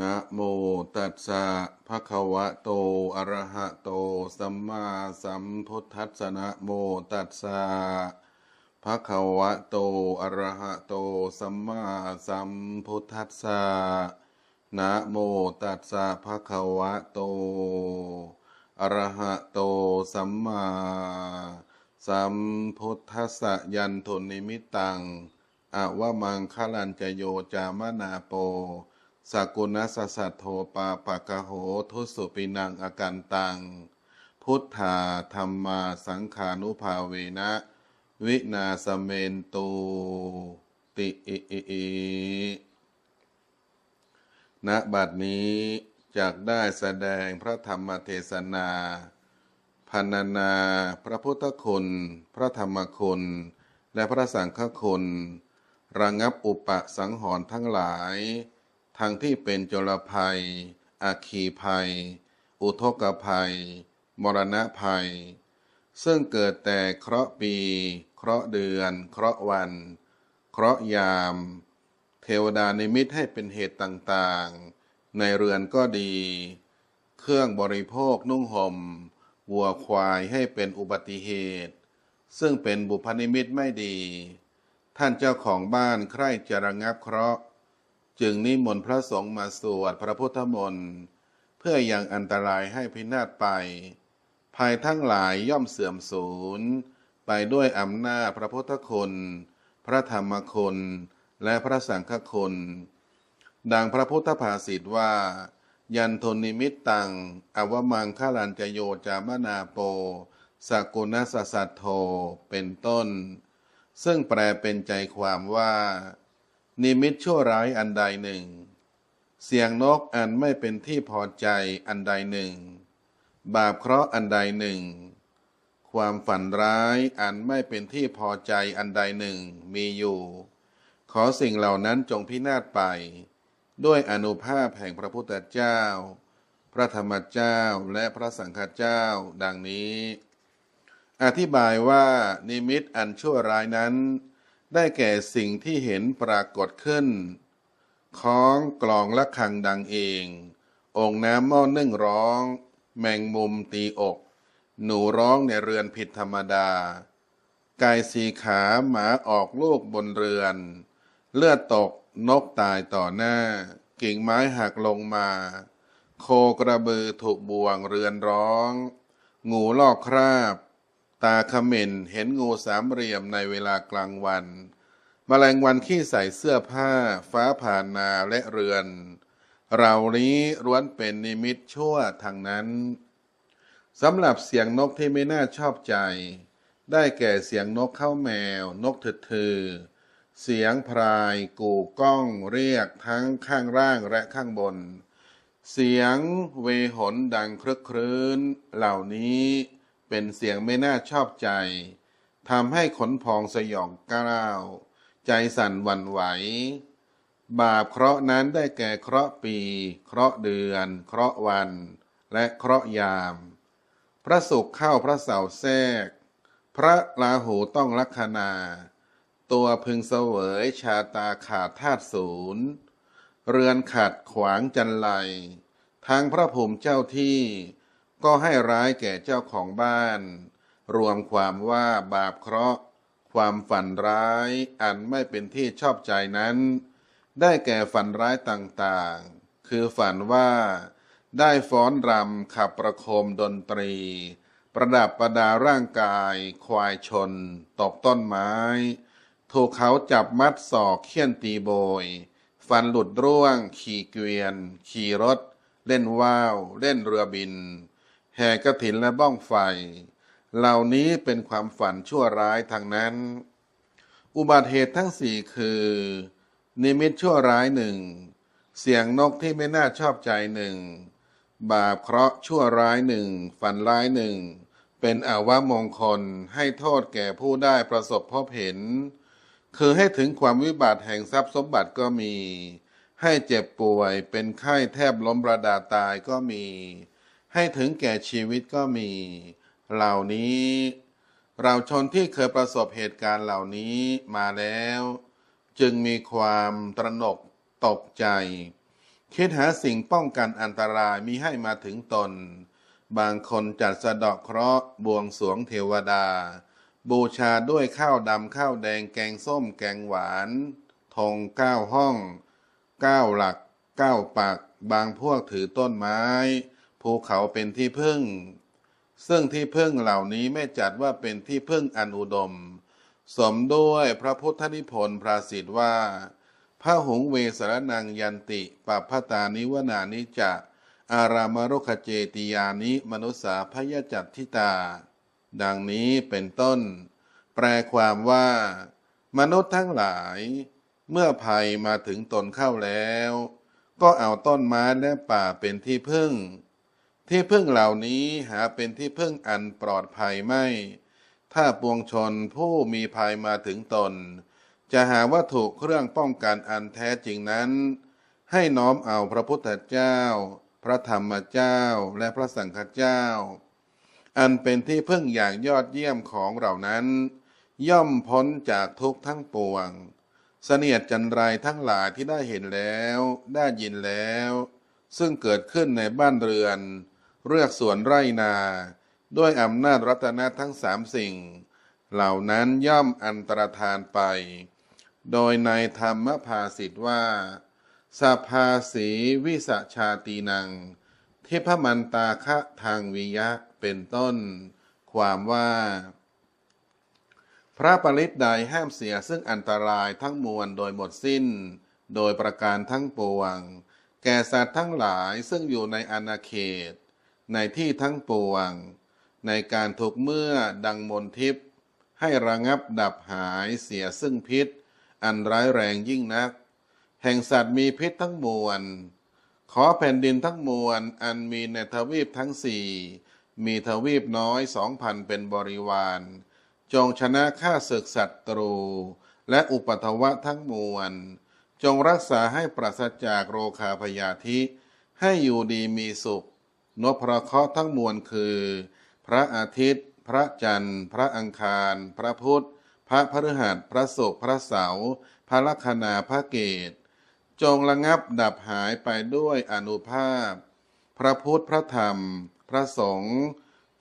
นะโมตัสสะภะคะวะโต อะระหะโต สัมมาสัมพุทธัสสะนะโมตัสสะภะคะวะโต อะระหะโต สัมมาสัมพุทธัสสะนะโมตัสสะภะคะวะโต อะระหะโต สัมมาสัมพุทธัสสะยันทุนิมิตังอะวะมังคลันจโยจามนาโป สกุณสสสัทโทปาปะกะโหทุสุปินังอากันตัง พุทธาธรรมาสังขานุภาเวนะ วินาสเมนตูติอิอิอิณบัดนี้จากได้แสดงพระธรรมเทศนาพันนาพระพุทธคุณ พระธรรมคุณ และพระสังฆคุณ ระงับอุปสังหรณ์ทั้งหลาย ทั้งที่เป็นจลภัย อาคีภัย อุทกภัย มรณะภัย ซึ่งเกิดแต่เคราะห์ปี เคราะห์เดือน เคราะห์วัน เคราะห์ยาม เทวดานิมิตให้เป็นเหตุต่างๆ ในเรือนก็ดี เครื่องบริโภคนุ่งห่ม วัวควายให้เป็นอุบัติเหตุ ซึ่งเป็นบุพนิมิตไม่ดี ท่านเจ้าของบ้านใคร่จะระงับเคราะห์ จึงนิมนต์พระสงฆ์มาสวดพระพุทธมนต์เพื่อยังอันตรายให้พินาศไป ภายทั้งหลายย่อมเสื่อมสูญ ไปด้วยอำนาจพระพุทธคุณ พระธรรมคุณ และพระสังฆคุณ ดังพระพุทธภาษิตว่า ยันทนิมิตตัง อวมังคาลันจโยจามนาโปสกุณสสัตโทเป็นต้น ซึ่งแปลเป็นใจความว่า นิมิตชั่วร้ายอันใดหนึ่ง เสียงนกอันไม่เป็นที่พอใจอันใดหนึ่ง บาปเคราะห์อันใดหนึ่ง ความฝันร้ายอันไม่เป็นที่พอใจอันใดหนึ่งมีอยู่ ขอสิ่งเหล่านั้นจงพินาศไป ด้วยอนุภาพแห่งพระพุทธเจ้า พระธรรมเจ้าและพระสังฆเจ้าดังนี้ อธิบายว่านิมิตอันชั่วร้ายนั้น ได้แก่สิ่งที่เห็นปรากฏขึ้นคล้องกลองละคังดังเอง องค์น้ำหม้อนึ่งร้อง แมงมุมตีอก หนูร้องในเรือนผิดธรรมดา กายสีขาหมาออกลูกบนเรือน เลือดตกนกตายต่อหน้า กิ่งไม้หักลงมา โคกระบือถูกบ่วงเรือนร้อง งูลอกคราบ ตาเขม่นเห็นงูสามเหลี่ยมในเวลากลางวันมแมลงวันขี้ใส่เสื้อผ้า ฟ้าผ่านนาและเรือน เรานี้ร้วนเป็นนิมิตชั่วทางนั้นสำหรับเสียงนกที่ไม่น่าชอบใจ ได้แก่เสียงนกเข้าแมว นกถึดถือ เสียงพราย กู่ก้องเรียกทั้งข้างล่างและข้างบน เสียงเวหนดังครึกครื้น เหล่านี้ เป็นเสียงไม่น่าชอบใจทำให้ขนพองสยองกล้าว ใจสั่นหวั่นไหว บาปเคราะห์นั้นได้แก่เคราะห์ปี เคราะห์เดือน เคราะห์วัน และเคราะห์ยาม พระสุขเข้าพระเสาแทรก พระลาหูต้องลัคนา ตัวพึงเสวยชาตาขาดธาตุศูนย์ เรือนขัดขวางจันไลทางพระภูมิเจ้าที่ ก็ให้ร้ายแก่เจ้าของบ้าน รวมความว่าบาปเคราะห์ ความฝันร้ายอันไม่เป็นที่ชอบใจนั้น ได้แก่ฝันร้ายต่างๆ คือฝันว่า ได้ฟ้อนรำขับประโคมดนตรี ประดับประดาร่างกาย ควายชนตกต้นไม้ ถูกเขาจับมัดศอกเคี่ยนตีโบย ฟันหลุดร่วง ขี่เกวียน ขี่รถ เล่นว่าว เล่นเรือบิน แห่กระถินและบ้องไฟ เหล่านี้เป็นความฝันชั่วร้ายทางนั้น อุบัติเหตุทั้งสี่คือ นิมิตชั่วร้ายหนึ่ง เสียงนกที่ไม่น่าชอบใจหนึ่ง บาปเคราะห์ชั่วร้ายหนึ่ง ฝันร้ายหนึ่ง เป็นอาวมงคลให้โทษแก่ผู้ได้ประสบพบเห็น คือให้ถึงความวิบัติแห่งทรัพย์สมบัติก็มี ให้เจ็บป่วยเป็นไข้แทบล้มประดาตายก็มี ให้ถึงแก่ชีวิตก็มี เหล่านี้ เราชนที่เคยประสบเหตุการณ์เหล่านี้มาแล้ว จึงมีความตระหนกตกใจ คิดหาสิ่งป้องกันอันตรายมีให้มาถึงตน บางคนจัดสะดาะเคราะห์บวงสรวงเทวดา บูชาด้วยข้าวดำข้าวแดงแกงส้มแกงหวานธงเก้าห้องเก้าหลักเก้าปัก บางพวกถือต้นไม้ ภูเขาเป็นที่พึ่ง ซึ่งที่พึ่งเหล่านี้ไม่จัดว่าเป็นที่พึ่งอันอุดม สมด้วยพระพุทธนิพนธ์พระสิทธิ์ว่าพระหงเวสรนังยันติปัปพตานิวนานิจะ อารามรุขเจติยานิมนุษาพยจัตทิตา ดังนี้เป็นต้น แปลความว่า มนุษย์ทั้งหลาย เมื่อภัยมาถึงตนเข้าแล้ว ก็เอาต้นไม้และป่าเป็นที่พึ่ง ที่พึ่งเหล่านี้หาเป็นที่พึ่งอันปลอดภัยไม่ ถ้าปวงชนผู้มีภัยมาถึงตน จะหาวัตถุเครื่องป้องกันอันแท้จริงนั้น ให้น้อมเอาพระพุทธเจ้า พระธรรมเจ้าและพระสังฆเจ้า อันเป็นที่พึ่งอย่างยอดเยี่ยมของเรานั้น ย่อมพ้นจากทุกทั้งปวง เสนียดจันไรทั้งหลายที่ได้เห็นแล้ว ได้ยินแล้ว ซึ่งเกิดขึ้นในบ้านเรือน เรือกสวนไร่นา ด้วยอำนาจรัตนะทั้งสามสิ่ง เหล่านั้นย่อมอันตรธานไป โดยในธรรมภาสิทธว่าสภาสีวิสชาตีนังทิพมันตาคะทางวิยะเป็นต้น ความว่า พระปริตใดห้ามเสียซึ่งอันตรายทั้งมวลโดยหมดสิ้น โดยประการทั้งปวง แก่สัตว์ทั้งหลายซึ่งอยู่ในอาณาเขต ในที่ทั้งปวง ในการถูกเมื่อดังมนทิพย์ให้ระงับดับหายเสียซึ่งพิษ อันร้ายแรงยิ่งนัก แห่งสัตว์มีพิษทั้งมวล ขอแผ่นดินทั้งมวล อันมีในทวีปทั้งสี่มีทวีปน้อยสองพันเป็นบริวาร จงชนะข้าศึกศัตรู และอุปทวะทั้งมวล จงรักษาให้ปราศจากโรคาพยาธิ ให้อยู่ดีมีสุข นพพระเคราะห์ทั้งมวลคือ พระอาทิตย์ พระจันทร์ พระอังคาร พระพุธ พระพฤหัส พระศุกร์ พระเสาร์ พระลัคนา พระเกต จงระงับดับหายไปด้วยอนุภาพ พระพุทธ พระธรรม พระสงฆ์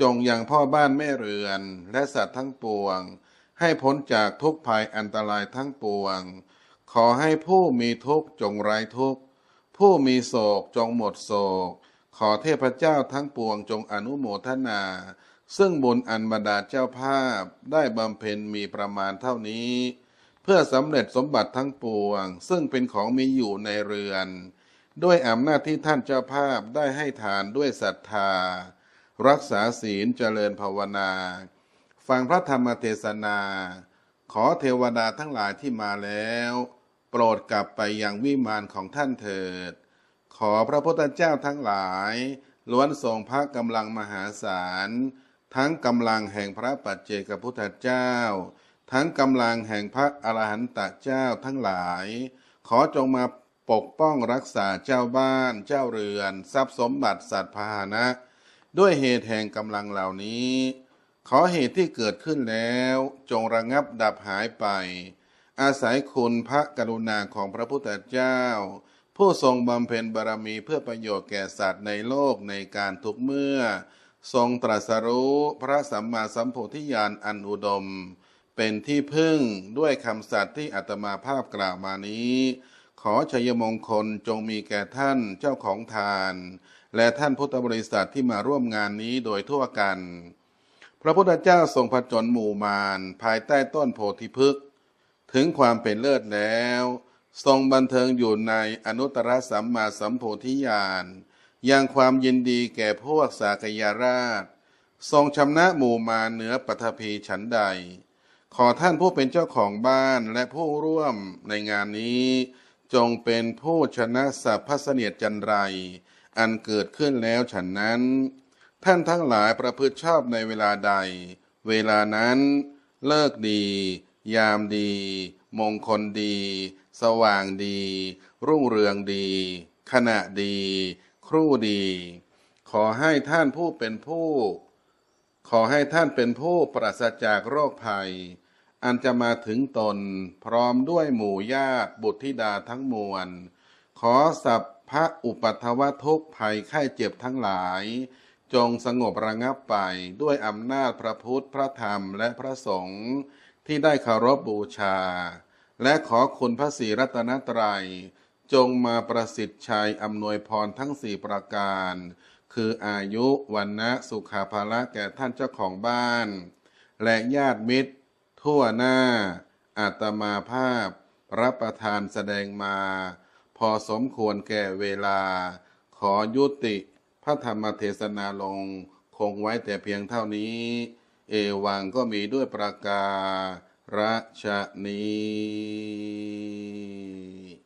จงยังพ่อบ้านแม่เรือน และสัตว์ทั้งปวง ให้พ้นจากทุกภัยอันตรายทั้งปวง ขอให้ผู้มีทุกข์จงไร้ทุกข์ ผู้มีโศกจงหมดโศก ขอเทพเจ้าทั้งปวงจงอนุโมทนา ซึ่งบุญอันบรรดาเจ้าภาพได้บำเพ็ญมีประมาณเท่านี้ เพื่อสำเร็จสมบัติทั้งปวง ซึ่งเป็นของมีอยู่ในเรือน ด้วยอำนาจที่ท่านเจ้าภาพได้ให้ทานด้วยศรัทธา รักษาศีลเจริญภาวนา ฟังพระธรรมเทศนา ขอเทวดาทั้งหลายที่มาแล้ว โปรดกลับไปยังวิมานของท่านเถิด อพระพุทธเจ้าทั้งหลาย ล้วนทรงพระกำลังมหาศาล ทั้งกำลังแห่งพระปัจเจกพุทธเจ้า ทั้งกำลังแห่งพระอรหันตเจ้าทั้งหลาย ขอจงมาปกป้องรักษาเจ้าบ้านเจ้าเรือน ทรัพย์สมบัติสัตว์พาหนะ ด้วยเหตุแห่งกำลังเหล่านี้ ขอเหตุที่เกิดขึ้นแล้ว จงระงับดับหายไป อาศัยคุณพระกรุณาของพระพุทธเจ้า ผู้ทรงบำเพ็ญบารมีเพื่อประโยชน์แก่สัตว์ในโลกในการทุกเมื่อ ทรงตรัสรู้พระสัมมาสัมโพธิญาณอันอุดม เป็นที่พึ่งด้วยคำสัตย์ที่อาตมาภาพกล่าวมานี้ ขอชัยมงคลจงมีแก่ท่านเจ้าของทาน และท่านพุทธบริษัทที่มาร่วมงานนี้โดยทั่วกัน พระพุทธเจ้าทรงผจญหมู่มารภายใต้ต้นโพธิพฤกษ์ถึงความเป็นเลิศแล้ว ทรงบันเทิงอยู่ในอนุตตรสัมมาสัมโพธิญาณยังความยินดีแก่พวกสากยาราช ทรงชำนะหมู่มาเหนือปฐพีฉันใด ขอท่านผู้เป็นเจ้าของบ้านและผู้ร่วมในงานนี้ จงเป็นผู้ชนะสัพพเสนียดจันไร อันเกิดขึ้นแล้วฉันนั้น ท่านทั้งหลายประพฤติชอบในเวลาใด เวลานั้น เลิกดี ยามดี มงคลดี สว่างดี รุ่งเรืองดี ขณะดี ครู่ดี ขอให้ท่านผู้เป็นผู้ ขอให้ท่านเป็นผู้ปราศจากโรคภัย อันจะมาถึงตน พร้อมด้วยหมู่ญาติบุตรธิดาทั้งมวล ขอสัพพระอุปัทวทุกภัยไข้เจ็บทั้งหลาย จงสงบระงับไปด้วยอำนาจพระพุทธพระธรรมและพระสงฆ์ที่ได้เคารพบูชา และขอคุณพระศรีรัตนตรัย จงมาประสิทธิ์ชัยอำนวยพรทั้งสี่ประการ คืออายุวันนะสุขาภาละแก่ท่านเจ้าของบ้าน และญาติมิตร ทั่วหน้า อาตมาภาพ รับประทานแสดงมา พอสมควรแก่เวลา ขอยุติพระธรรมเทศนาลง คงไว้แต่เพียงเท่านี้ เอวังก็มีด้วยประกา รชนี้